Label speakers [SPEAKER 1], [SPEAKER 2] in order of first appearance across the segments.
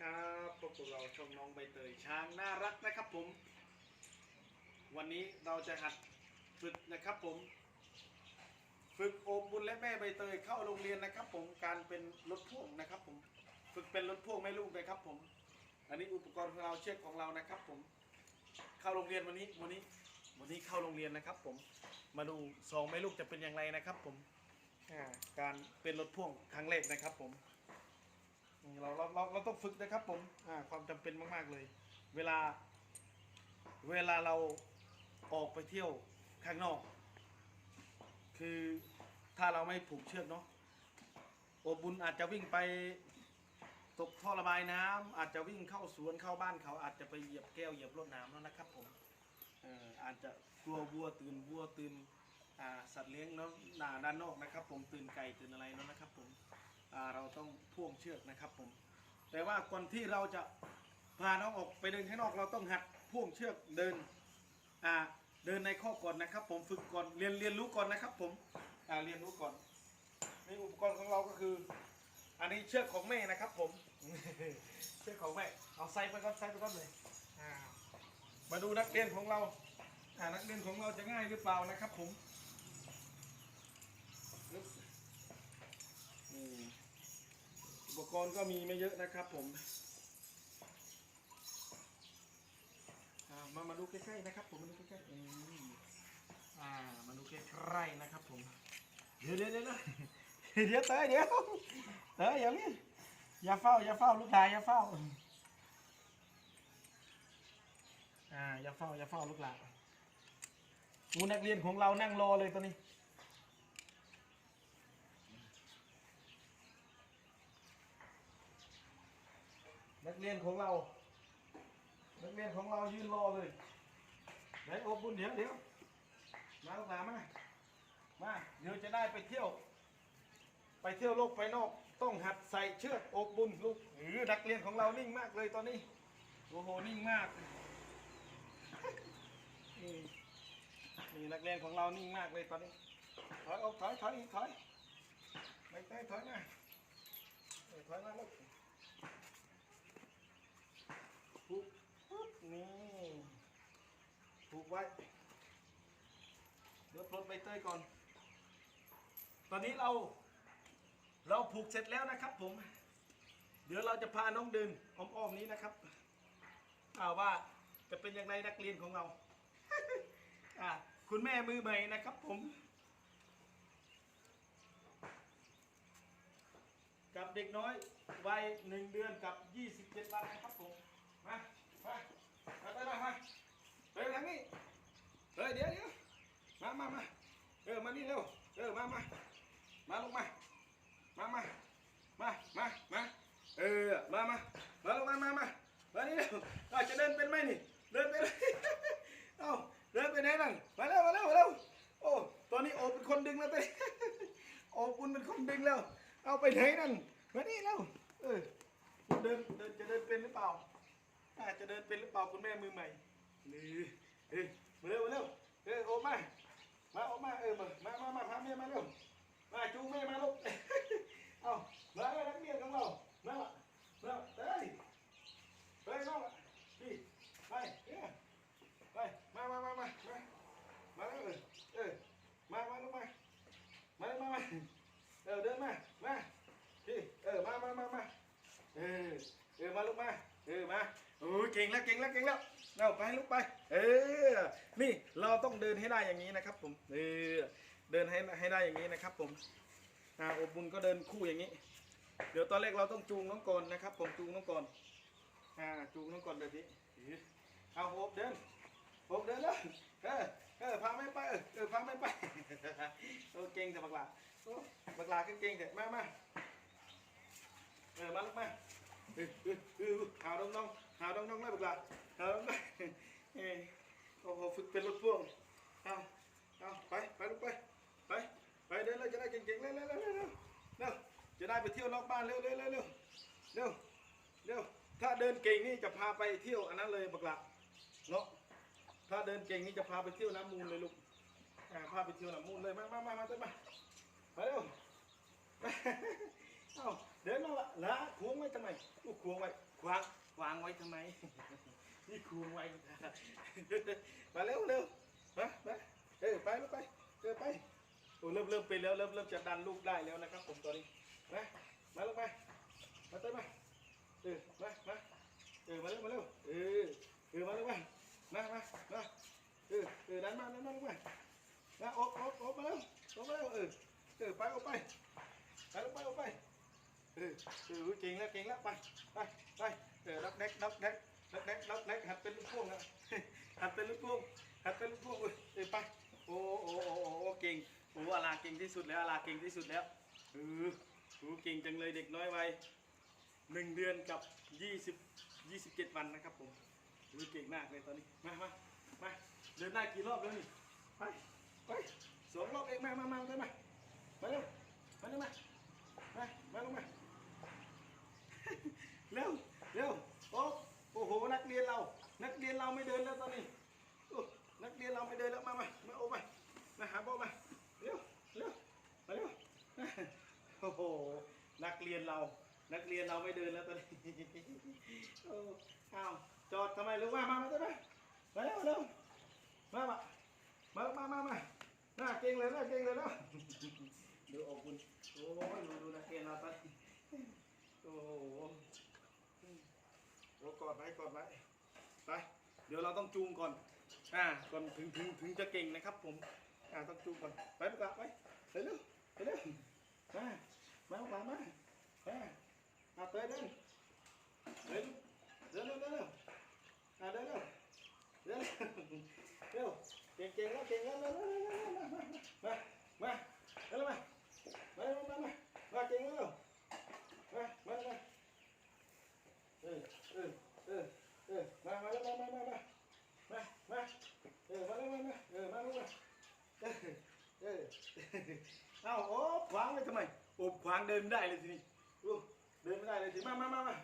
[SPEAKER 1] ครับพวกเราช่องน้องใบเตยช้างน่ารักนะครับผม วันนี้เราจะหัดฝึกนะครับผม ฝึกโอบบุญและแม่ใบเตยเข้าโรงเรียนนะครับ ผมการเป็นรถพ่วงนะครับ ผมฝึกเป็นรถพ่วงแม่ลูกนะครับ ผม อันนี้อุปกรณ์ของเราเชือกของเรานะครับ ผม เข้าโรงเรียนวันนี้วันนี้ วันนี้เข้าโรงเรียนนะครับ ผมมาดูสองแม่ลูกจะเป็นอย่างไรนะครับ ผมการเป็นรถพ่วงครั้งแรกนะครับ ผม เราเราเราเราต้องฝึกนะครับผมอ่าความจำเป็นมาก ๆเลย เวลา เวลาเราออกไปเที่ยวข้างนอก คือถ้าเราไม่ผูกเชือกเนาะโอบุญอาจจะวิ่งไปตกท่อระบายน้ำอาจจะวิ่งเข้าสวนเข้าบ้านเขาอาจจะไปเหยียบแก้วเหยียบรถน้ำแล้วนะครับผมเอออาจจะกลัววัวตื่นวัวตื่นอ่าสัตว์เลี้ยงเนาะหนาด้านนอกนะครับ ผมตื่นไก่ตื่นอะไรเนาะนะครับผม เราต้องพ่วงเชือกนะครับผมแต่ว่าก่อนที่เราจะพาน้องออกไปเดินข้างนอกเราต้องหัดพ่วงเชือกเดินเดินในข้อก่อนนะครับ ผมฝึกก่อนเรียนเรียนรู้ก่อนนะครับ ผมเรียนรู้ก่อนนี่อุปกรณ์ของเราก็คือ อันนี้เชือกของแม่นะครับ ผมเชือกของแม่เอาใส่ไปก่อนใส่ไปก่อนเลยมาดูนักเรียนของเราอ่านักเรียนของเราจะง่ายหรือเปล่านะครับ ผมนี่ อุปกรณ์ก็มีไม่เยอะนะครับผมมามาดูใกล้ๆนะครับ ผมมาดูใกล้ๆอืมอ่ามาดูใกล้ๆนะครับ ผมเดี๋ยวเดี๋ยวเดี๋ยวเดี๋ยวเตยเดี๋ยวเตยอย่านี้อย่าเฝ้าอย่าเฝ้าลูกหลานอย่าเฝ้าอ่าอย่าเฝ้าอย่าเฝ้าลูกหลานงูนักเรียนของเรานั่งรอเลยตอนนี้ นักเรียนของเรา นักเรียนของเรายืนรอเลยไหนโอบบุญเดี๋ยวเดี๋ยวมาลูกหลานมามาเดี๋ยวจะได้ไปเที่ยว ไปเที่ยวโลกภายนอก ต้องหัดใส่เชือกโอบบุญลูกหรือนักเรียนของเรานิ่งมากเลยตอนนี้โอ้โหนิ่งมากนี่นี่นักเรียนของเรานิ่งมากเลยตอนนี้ถอยออกถอยถอยอีกถอยไม่ได้ถอยมาเออถอยมาลูก ผูกปุ๊บ นี่ผูกไว้ เดี๋ยวปลดใบเตยก่อน ตอนนี้เรา เราผูกเสร็จแล้วนะครับผม เดี๋ยวเราจะพาน้องเดินอ้อมๆนี้นะครับอาว่าจะเป็นอย่างไรนักเรียนของเราอ่าคุณแม่มือใหม่นะครับผม กับเด็กน้อยวัยหนึ่งเดือนกับ 27วันนะครับผม มา มา มาไปมามาเฮ้ยทางนี้ เฮ้ยเดี๋ยวเดี๋ยว มามาเออมานี่เร็วเออมามามาลงมามามามามามาเออมามามาลงมามามามานี่เร็วอาจะเดินเป็นไหมนี่เดินไปเลยเอ้าเดินไปไหนนั่นมาเร็วมาเร็วมาเร็วโอ้ตอนนี้โอเป็นคนดึงแล้วเต้โอคุณเป็นคนดึงแล้ว เอาไปไหนนั่นมานี่เร็วเออเดินเดินจะเดินเป็นหรือเปล่าอาจจะเดินเป็นหรือเปล่าคุณแม่มือใหม่นี่เฮ้ยมาเร็วมาเร็วเออโอมา มาออกมาเออมามามามาพาแม่มาเร็วมาจูงแม่มาลูกเอามาเลยนักเรียนของเรามาละมาละเฮ้ยเฮ้ยน้องพี่ไปเนี่ยไปมามามามามามาเร็วเออเออมามาลูกมามามามาเออเดินมามาพี่เออมามามามาเออเออมาลูกมาเออมาโอ้ยเก่งแล้วเก่งแล้วเก่งแล้ว เราไปลูกไป เออ นี่เราต้องเดินให้ได้อย่างนี้นะครับ ผม เออ เดินให้ให้ได้อย่างนี้นะครับ ผมอ่าอบบุญก็เดินคู่อย่างนี้ เดี๋ยวตอนแรกเราต้องจูงน้องก่อนนะครับ ผมจูงน้องก่อนอ่าจูงน้องก่อนแบบนี้เออเอาอบเดินอบเดินแล้วเออเออพาไม่ไปเออเออพาไม่ไปโอ้เก่งแต่บักลาโอ้บักลาก็เก่งแต่มามาเออมาลูกมาเออเออเออหาดงน้อง หาดองน้องเลยบุกลาหาดองน้องเออโอ้โหฝึกเป็นรถพ่วงเอาเอาไปไปลูกไปไปไปเดินเลยจะได้เก่งๆเร็วเร็วเร็วเร็วเร็วเร็วจะได้ไปเที่ยวนอกบ้านเร็วเร็วเร็วเร็วเร็วเร็วถ้าเดินเก่งนี่จะพาไปเที่ยวอันนั้นเลยบักลาเนาะถ้าเดินเก่งนี่จะพาไปเที่ยวน้ำมูลเลยลูกพาไปเที่ยวน้ำมูลเลยมามามามาเต้นมามาเร็วเอาเดินมาละละควงไว้ทำไมอู้ควงไว้วางวางไว้ทำไม นี่ควงไว้ มาเร็วเร็วมามาเออไปลูกไปเออไปโอ้เริ่มเริ่มเป็นแล้วเริ่มเริ่มจะดันลูกได้แล้วนะครับ ผมตอนนี้มามาลูกไปมาเต้นมาเออมามาเออมาเร็วมาเร็วเออเออมาเร็วมามามามาเออเออดันมาดันมาลูกไปมาโอ๊บโอ๊บโอ๊บมาเร็วโอ๊บมาเร็วเออเออไปโอ๊บไปไปลูกไปโอ๊บไปเออเออเก่งแล้วเก่งแล้วไปไปไปเออล็อกแดกล็อกแดก ล็กแดกล็อกแดกหัดเป็นลูกพ่วงนะหัดเป็นลูกพ่วงหัดเป็นลูกพ่วงเอ้ยไปโอ้โอ้โอ้โอ้เก่งโอ้อาลาเก่งที่สุดแล้วอาลาเก่งที่สุดแล้วเออโอ้เก่งจังเลยเด็กน้อยวัยหนึ่งเดือนกับยี่สิบยี่สิบเจ็ดวันนะครับผมโอ้เก่งมากเลยตอนนี้มามามาเดินได้กี่รอบแล้วนี่ไปไปสองรอบเองมามามาเดินมามาเร็วมาเร็วมามามาลงมาเร็วเร็วโอ้ โอ้โห นักเรียนเรา นักเรียนเราไม่เดินแล้วตอนนี้นักเรียนเราไม่เดินแล้วมามามาโอ้มามาหาโบมาเร็วเร็วมาเร็วโอ้โหนักเรียนเรา นักเรียนเราไม่เดินแล้วตอนนี้โอ้อ้าวจอดทำไมลูกมามามาเถอะมามาเร็วเร็วมามามามามามาหน้าเก่งเลยหน้าเก่งเลยเนาะดูอบอุ่นโอ้ดูดูนักเรียนเราตอนนี้โอ้ หโอ้กอดไว้กอดไว้ไปเดี๋ยวเราต้องจูงก่อนอ่าก่อนถึงถึงถึงจะเก่งนะครับผมอ่าต้องจูงก่อนไปประกาศไปเร็วเร็วไปเร็วมามาประกาศมามาอ่าเตยเดินเดินเดินเร็วเร็วเร็วอ่าเดินเร็วเร็วเร็วเก่งเก่งแล้วเก่งแล้วเร็วเร็วเร็วเร็วมามามาเร็วมามาเร็วมา มา มาเก่งแล้วเร็วมา มามา เออเออเออเออมามาแล้วมามามามามามาเออมาแล้วมามาเออมาแล้วมาเออ เออเอ้าโอ้ขวางไว้ทำไมโอ้ขวางเดินไม่ได้เลยทีนี้โอ้เดินไม่ได้เลยทีมามามามา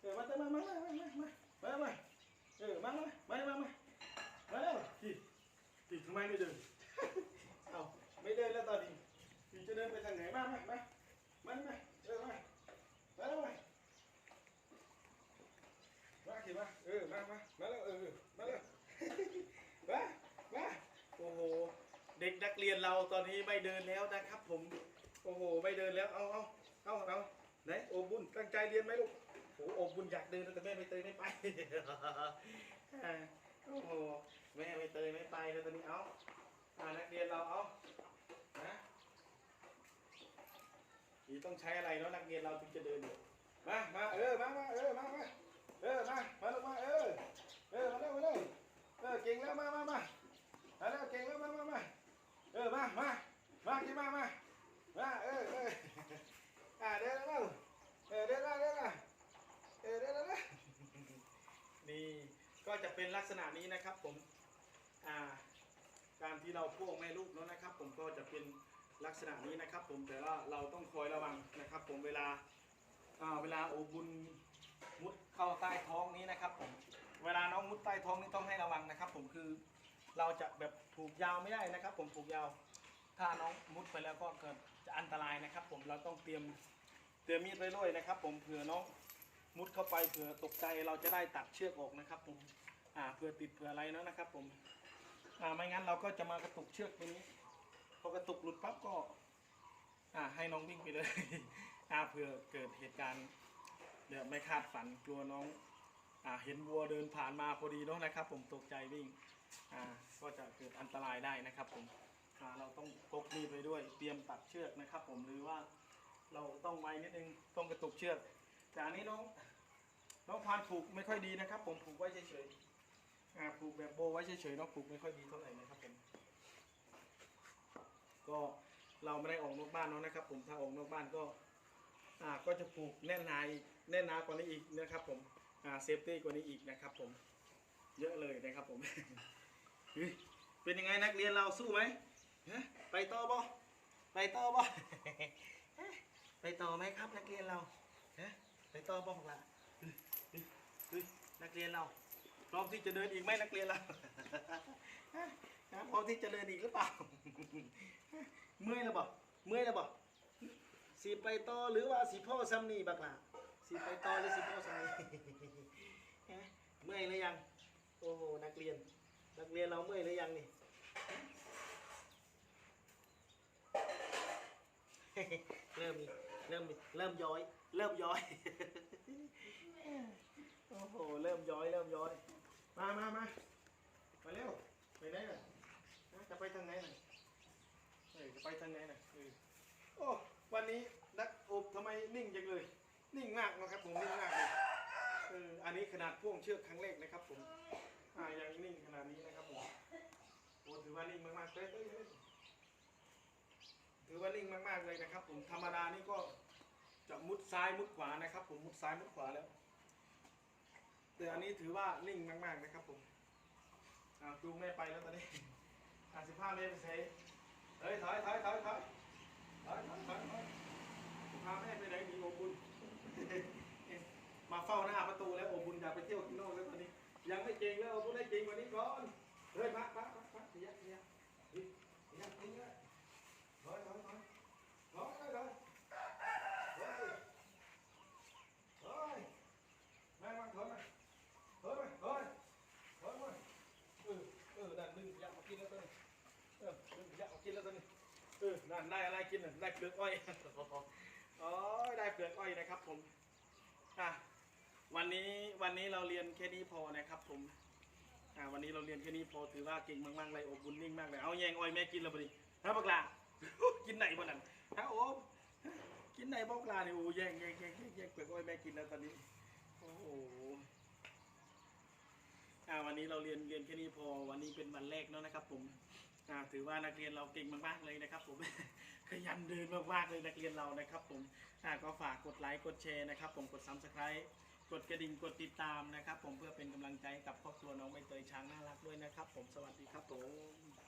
[SPEAKER 1] เออมาเต้นมามามามามามามาเออมามามามามามาแล้วจีจีทำไมไม่เดินเอ้าไม่เดินแล้วตอนนี้จีจะเดินไปทางไหนมามามามามาเออมามาแล้วมามาขี่มาเออมามา มาแล้ว เออ มาแล้ว มา มา โอ้โห เด็กนักเรียนเราตอนนี้ไม่เดินแล้วนะครับผม โอ้โหไม่เดินแล้ว เอาเอาเอาเอาไหนโอบุญตั้งใจเรียนไหมลูกโอ้โหโอบุญอยากเดินแต่แม่ไม่เตยไม่ไปโอ้โหแม่ไม่เตยไม่ไปแล้วตอนนี้เอาอานักเรียนเราเอานะนี่ต้องใช้อะไรเนาะนักเรียนเราถึงจะเดินอยู่มามาเออมามาเออมามาเออมามาลงมาเออเออมาเร็วมาเร็วเออเก่งแล้วมามามามาเร็วเก่งแล้วมามามา ออมามามากี่มามามาเออเอออ่าเดินแล้วเออเดินแล้วเดินแล้วเออเดินแล้วนะนี่ก็จะเป็นลักษณะนี้นะครับผมอ่าการที่เราพ่วงแม่ลูกเนาะนะครับ ผมก็จะเป็นลักษณะนี้นะครับ ผมแต่ว่าเราต้องคอยระวังนะครับ ผมเวลาอ่าเวลาโอบุญมุดเข้าใต้ท้องนี้นะครับ ผมเวลาน้องมุดใต้ท้องนี่ต้องให้ระวังนะครับ ผมคือ เราจะแบบผูกยาวไม่ได้นะครับ ผมผูกยาว ถ้าน้องมุดไปแล้วก็เกิดจะอันตรายนะครับ ผมเราต้องเตรียมเตรียมมีดไว้ด้วยนะครับ ผมเผื่อน้องมุดเข้าไปเผื่อตกใจเราจะได้ตัดเชือกออกนะครับ ผมอ่าเผื่อติดเผื่ออะไรเนาะนะครับ ผมอ่าไม่งั้นเราก็จะมากระตุกเชือกตรงนี้พอกระตุกหลุดปั๊บก็อ่าให้น้องวิ่งไปเลย อ่าเผื่อเกิดเหตุการณ์เดี๋ยวไม่คาดฝันกลัวน้องอ่าเห็นวัวเดินผ่านมาพอดีเนาะนะครับ ผมตกใจวิ่งอ่า อันตรายได้นะครับผมเราต้องพกมีดไปด้วยเตรียมตัดเชือกนะครับ ผมหรือว่าเราต้องไว้นิดนึงต้องกระตุกเชือกแต่อันนี้น้องน้องพานผูกไม่ค่อยดีนะครับ ผมผูกไว้เฉยๆผูกแบบโบไว้เฉยๆเนาะผูกไม่ค่อยดีเท่าไหร่นะครับผมก็เราไม่ได้ออกนอกบ้านเนาะนะครับ ผมถ้าออกนอกบ้านก็อ่าก็จะผูกแน่นหนาอีกแน่นหนากว่านี้อีกนะครับ ผมอ่าเซฟตี้กว่านี้อีกนะครับ ผมเยอะเลยนะครับผม เป็นยังไงนักเรียนเราสู้ไหมไปต่อบ่ไปต่อบ่ไปต่อไหมครับนักเรียนเราไปต่อบ่ของละนักเรียนเรา พร้อมที่จะเดินอีกไหมนักเรียนเราพร้อมที่จะเดินอีกหรือเปล่า เมื่อยแล้วบ่เมื่อยแล้วบ่
[SPEAKER 2] สีไปต่อหรือว่าสีพ่อซ้ำนี่บักล่ะสีไปต่อหรือสีพ่อซ้ำนี่เมื่อยหรือยัง โอ้โหนักเรียน นักเรียนเราเมื่อยหรือยังนี่ เริ่มมีเริ่มมีเริ่มย้อย เริ่มย้อย โอ้โห เริ่มย้อย เริ่มย้อย มามามามาเร็ว ไปไหนน่ะจะไปทางไหนน่ะเฮ้ยจะไปทางไหนน่ะเออโอ้ วันนี้นักอบทำไมนิ่งจังเลย นิ่งมากนะครับผม นิ่งมากเลยเออ อันนี้ขนาดพ่วงเชือกครั้งแรกนะครับผม อ่ายังนิ่งขนาดนี้นะครับผมโอ้ถือว่านิ่งมากๆเลยถือว่านิ่งมากๆเลยนะครับ ผมธรรมดานี่ก็จะมุดซ้ายมุดขวานะครับ ผมมุดซ้ายมุดขวาแล้วแต่อันนี้ถือว่านิ่งมาก ๆนะครับ ผมอ่าจูงแม่ไปแล้วตอนนี้อ่าสิบห้าเมตรไปเซเฮ้ยถอยถอยถอยถอยถอยถอยถอยถอยพาแม่ไปไหนดีโอบุญมาเฝ้าหน้าประตูแล้วโอบุญอยากไปเที่ยวข้างนอกแล้วตอน ยังไม่เก่งแล้วโอบุญได้เก่งกว่านี้ก่อนเฮ้ยมามามามาเสียเสียเฮ้ยเสียเสียถอยถอยถอยถอยถอยถอยเฮ้ยเฮ้ยมามาถอยมาถอยมาถอยถอยมาเออเออนั่นดึงขยะมากินแล้วตอนนี้เออดึงขยะมากินแล้วตอนนี้เออนั่นได้อะไรกินน่ะได้เปลือกอ้อยอ๋อได้เปลือกอ้อยนะครับผมอะ วันนี้วันนี้เราเรียนแค่นี้พอนะครับผมอ่าวันนี้เราเรียนแค่นี้พอถือว่าเก่งมากๆเลยอบบุญนิ่งมากเลยเอาแยงอ้อยแม่กินแล้วพอดีฮะบักลา กินไหนบ้านั่นฮะโอ้กินไหนบักลาเนี่ยโอ้แยงแยงแยงแยงแยงเปลือกอ้อยแม่กินแล้วตอนนี้โอ้โหอ่าวันนี้เราเรียนเรียนแค่นี้พอวันนี้เป็นวันแรกเนาะนะครับ ผมอ่าถือว่านักเรียนเราเก่งมากๆเลยนะครับ ผมขยันเดินมากๆเลยนักเรียนเรานะครับ ผมอ่าก็ฝากกดไลค์กดแชร์นะครับ ผมกด subscribe กดกระดิ่งกดติดตามนะครับ ผมเพื่อเป็นกำลังใจกับครอบครัวน้องใบเตยช้างน่ารักด้วยนะครับ ผมสวัสดีครับผม